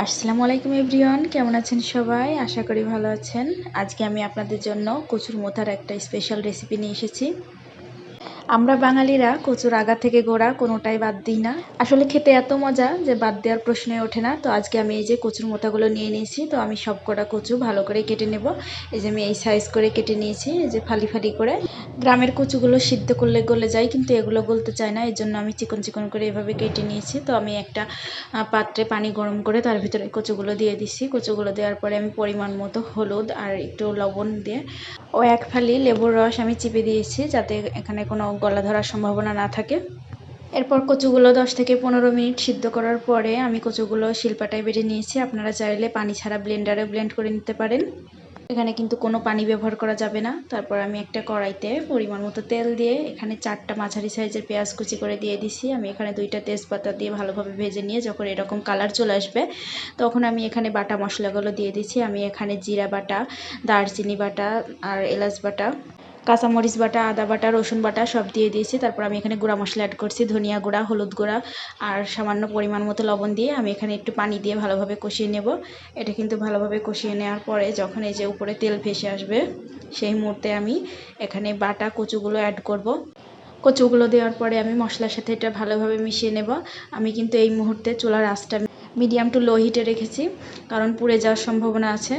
আসসালামু আলাইকুম এভরিওয়ান, কেমন আছেন সবাই? আশা করি ভালো আছেন। আজকে আমি আপনাদের জন্য কচুর মোথার একটা স্পেশাল রেসিপি নিয়ে এসেছি। আমরা বাঙালিরা কচুর আগা থেকে গোড়া কোনোটাই বাদ দিই না। আসলে খেতে এত মজা যে বাদ দেওয়ার প্রশ্নই ওঠে না। তো আজকে আমি এই যে কচুর মোথাগুলো নিয়ে নিয়েছি, তো আমি সব কটা কচু ভালো করে কেটে নেব। এই যে আমি এই সাইজ করে কেটে নিয়েছি, এই যে ফালি ফালি করে। গ্রামের কচুগুলো সিদ্ধ করলে গলে যায়, কিন্তু এগুলো গলতে চায় না। এই জন্য আমি চিকন চিকন করে এভাবে কেটে নিয়েছি। তো আমি একটা পাত্রে পানি গরম করে তার ভিতরে কচুগুলো দিয়ে দিছি কচুগুলো দেওয়ার পরে আমি পরিমাণ মতো হলুদ আর একটু লবণ দিয়ে ও এক ফালি লেবুর রস আমি চিপে দিয়েছি যাতে এখানে কোনো গলা ধরার সম্ভাবনা না থাকে। এরপর কচুগুলো দশ থেকে পনেরো মিনিট সিদ্ধ করার পরে আমি কচুগুলো শিল্পাটায় বেটে নিয়েছি। আপনারা চাইলে পানি ছাড়া ব্লেন্ডারে ব্লেন্ড করে নিতে পারেন। এখানে কিন্তু কোনো পানি ব্যবহার করা যাবে না। তারপর আমি একটা কড়াইতে পরিমাণ মতো তেল দিয়ে এখানে চারটা মাঝারি সাইজের পেঁয়াজ কুচি করে দিয়ে দিছি। আমি এখানে দুইটা তেজপাতা দিয়ে ভালোভাবে ভেজে নিয়ে যখন এরকম কালার চলে আসবে, তখন আমি এখানে বাটা মশলাগুলো দিয়ে দিছি। আমি এখানে জিরা বাটা, দারচিনি বাটা আর এলাচ বাটা কাঁচামরিচ বাটা, আদা বাটা, রসুন বাটা সব দিয়ে দিয়েছি। তারপর আমি এখানে গুঁড়া মশলা অ্যাড করছি, ধনিয়া গুঁড়া, হলুদ গুঁড়া আর সামান্য পরিমাণ মতো লবণ দিয়ে আমি এখানে একটু পানি দিয়ে ভালোভাবে কষিয়ে নেব। এটা কিন্তু ভালোভাবে কষিয়ে নেওয়ার পরে যখন এই যে উপরে তেল ভেসে আসবে, সেই মুহূর্তে আমি এখানে বাটা কচুগুলো অ্যাড করব। কচুগুলো দেওয়ার পরে আমি মশলার সাথে এটা ভালোভাবে মিশিয়ে নেব। আমি কিন্তু এই মুহূর্তে চুলার আঁচটা মিডিয়াম টু লো হিটে রেখেছি, কারণ পুড়ে যাওয়ার সম্ভাবনা আছে।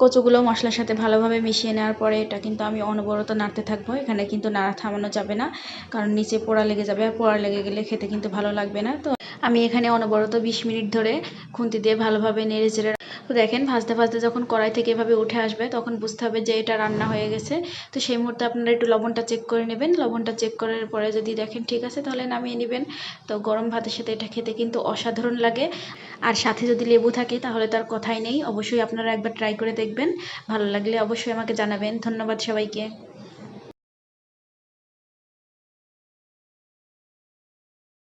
কচুগুলো মশলার সাথে ভালোভাবে মিশিয়ে নেওয়ার পরে এটা কিন্তু আমি অনবরত নাড়তে থাকব। এখানে কিন্তু নাড়া থামানো যাবে না, কারণ নিচে পোড়া লেগে যাবে। আর পোড়া লেগে গেলে খেতে কিন্তু ভালো লাগবে না। তো আমি এখানে অনবরত বিশ মিনিট ধরে খুন্তি দিয়ে ভালোভাবে নেড়ে চেড়ে তো দেখেন, ভাজতে ভাজতে যখন কড়াই থেকে এভাবে উঠে আসবে, তখন বুঝতে হবে যে এটা রান্না হয়ে গেছে। তো সেই মুহূর্তে আপনারা একটু লবণটা চেক করে নেবেন। লবণটা চেক করার পরে যদি দেখেন ঠিক আছে, তাহলে নামিয়ে নেবেন। তো গরম ভাতের সাথে এটা খেতে কিন্তু অসাধারণ লাগে। আর সাথে যদি লেবু থাকে, তাহলে তার কথাই নেই। অবশ্যই আপনারা একবার ট্রাই করে দেখবেন। ভালো লাগলে অবশ্যই আমাকে জানাবেন। ধন্যবাদ সবাইকে।